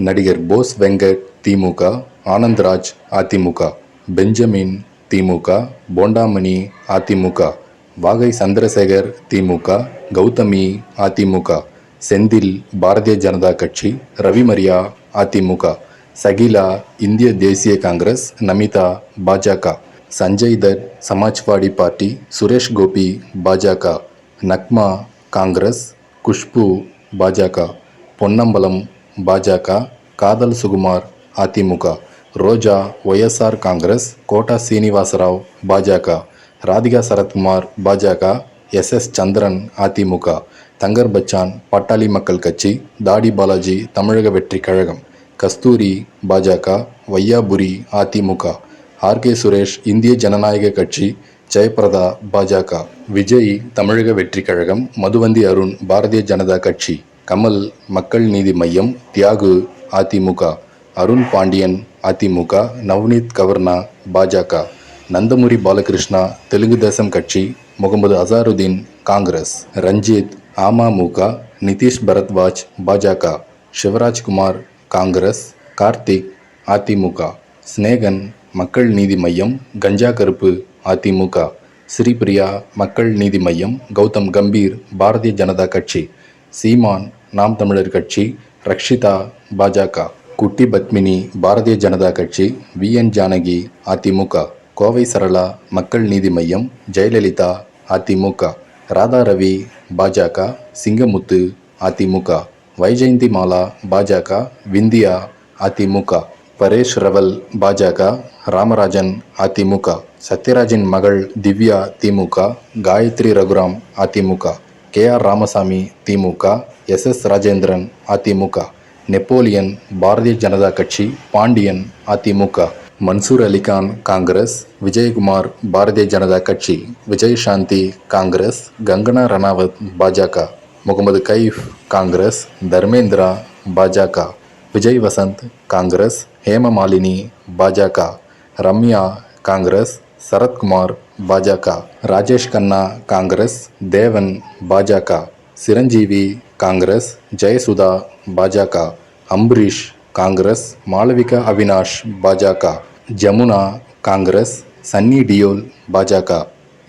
நடிகர் போஸ் வெங்கட் திமுக ஆனந்த்ராஜ் அதிமுக பெஞ்சமின் திமுக போண்டாமணி அதிமுக வாகை சந்திரசேகர் திமுக கௌதமி அதிமுக செந்தில் பாரதிய ஜனதா கட்சி ரவிமரியா அதிமுக சகிலா இந்திய தேசிய காங்கிரஸ் நமிதா பாஜக சஞ்சய் தத் சமாஜ்வாடி பார்ட்டி சுரேஷ் கோபி பாஜக நக்மா காங்கிரஸ் குஷ்பு பாஜக பொன்னம்பலம் பாஜக காதல் சுகுமார் அதிமுக ரோஜா ஒய்எஸ்ஆர் காங்கிரஸ் கோட்டா சீனிவாசராவ் பாஜக ராதிகா சரத்குமார் பாஜக எஸ் எஸ் சந்திரன் அதிமுக தங்கர் பச்சான் பாட்டாளி மக்கள் கட்சி தாடி பாலாஜி தமிழக வெற்றி கழகம் கஸ்தூரி பாஜக வையாபுரி அதிமுக ஆர்கே சுரேஷ் இந்திய ஜனநாயக கட்சி ஜெயபிரதா பாஜக விஜய் தமிழக வெற்றி கழகம் மதுவந்தி அருண் பாரதிய ஜனதா கட்சி. கமல் மக்கள் நீதி மையம் தியாகு அதிமுக. அருண் பாண்டியன் அதிமுக. நவ்னீத் கவர்னா பாஜக. நந்தமுரி பாலகிருஷ்ணா தெலுங்கு தேசம் கட்சி முகமது அசாருதீன் காங்கிரஸ். ரஞ்சித் அமமுக. நிதிஷ் பரத்வாஜ் பாஜக. சிவராஜ்குமார் காங்கிரஸ். கார்த்திக் அதிமுக. ஸ்நேகன் மக்கள் நீதி மையம் கஞ்சா கருப்பு அதிமுக. ஸ்ரீபிரியா மக்கள் நீதி மையம் கௌதம் கம்பீர் பாரதிய ஜனதா கட்சி. சீமான் நாம் தமிழர் கட்சி ரக்ஷிதா பாஜக குட்டி பத்மினி பாரதிய ஜனதா கட்சி வி. என். ஜானகி அதிமுக கோவை சரளா மக்கள் நீதி மையம் ஜெயலலிதா அதிமுக ராதா ரவி பாஜக சிங்கமுத்து அதிமுக வைஜெயந்தி மாலா பாஜக விந்தியா அதிமுக பரேஷ் ரவல் பாஜக ராமராஜன் அதிமுக சத்யராஜின் மகள் Divya DMK Gayathri Raghuram AIADMK K R Ramasamy DMK S S Rajendran AIADMK Napoleon Bharatiya Janata கட்சி பாண்டியன் அதிமுக மன்சூர் அலிகான் காங்கிரஸ் விஜயகுமார் பாரதிய ஜனதா கட்சி விஜய் சாந்தி காங்கிரஸ் கங்கனா ரணாவத் பாஜக முகமது கைஃப் காங்கிரஸ் தர்மேந்திரா பாஜக விஜய் வசந்த் காங்கிரஸ் ஹேமமாலினி பாஜக ரம்யா காங்கிரஸ் சரத்குமார் பாஜக ராஜேஷ் கண்ணா காங்கிரஸ் தேவன் பாஜக சிரஞ்சீவி காங்கிரஸ் ஜெயசுதா பாஜக அம்பரீஷ் காங்கிரஸ் மாளவிகா அவினாஷ் பாஜக ஜமுனா காங்கிரஸ் சன்னி டியோல் பாஜக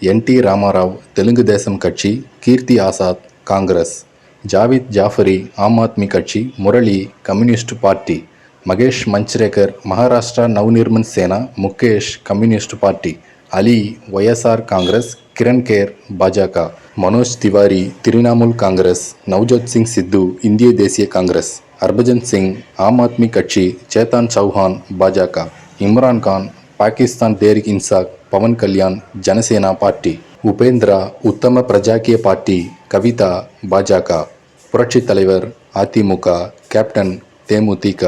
என் டி ராமாராவ் தெலுங்கு தேசம் கட்சி கீர்த்தி ஆசாத் காங்கிரஸ் ஜாவித் ஜாஃபரி ஆம் ஆத்மி கட்சி Murali communist party Mahesh Manjrekar Maharashtra Navnirman Sena Mukesh communist party அலி ஒய்எஸ்ஆர் காங்கிரஸ் கிரண் கேர் பாஜக மனோஜ் திவாரி திரிணாமுல் காங்கிரஸ் நவ்ஜோத் சிங் சித்து இந்திய தேசிய காங்கிரஸ் ஹர்பஜன் சிங் ஆம் ஆத்மி கட்சி சேத்தான் சௌஹான் பாஜக இம்ரான் கான் பாகிஸ்தான் தேரிக் இன்சாக் பவன் கல்யாண் ஜனசேனா பார்ட்டி உபேந்திரா உத்தம பிரஜாக்கிய பார்ட்டி கவிதா பாஜக புரட்சித் தலைவர் அதிமுக கேப்டன் தேமுதிக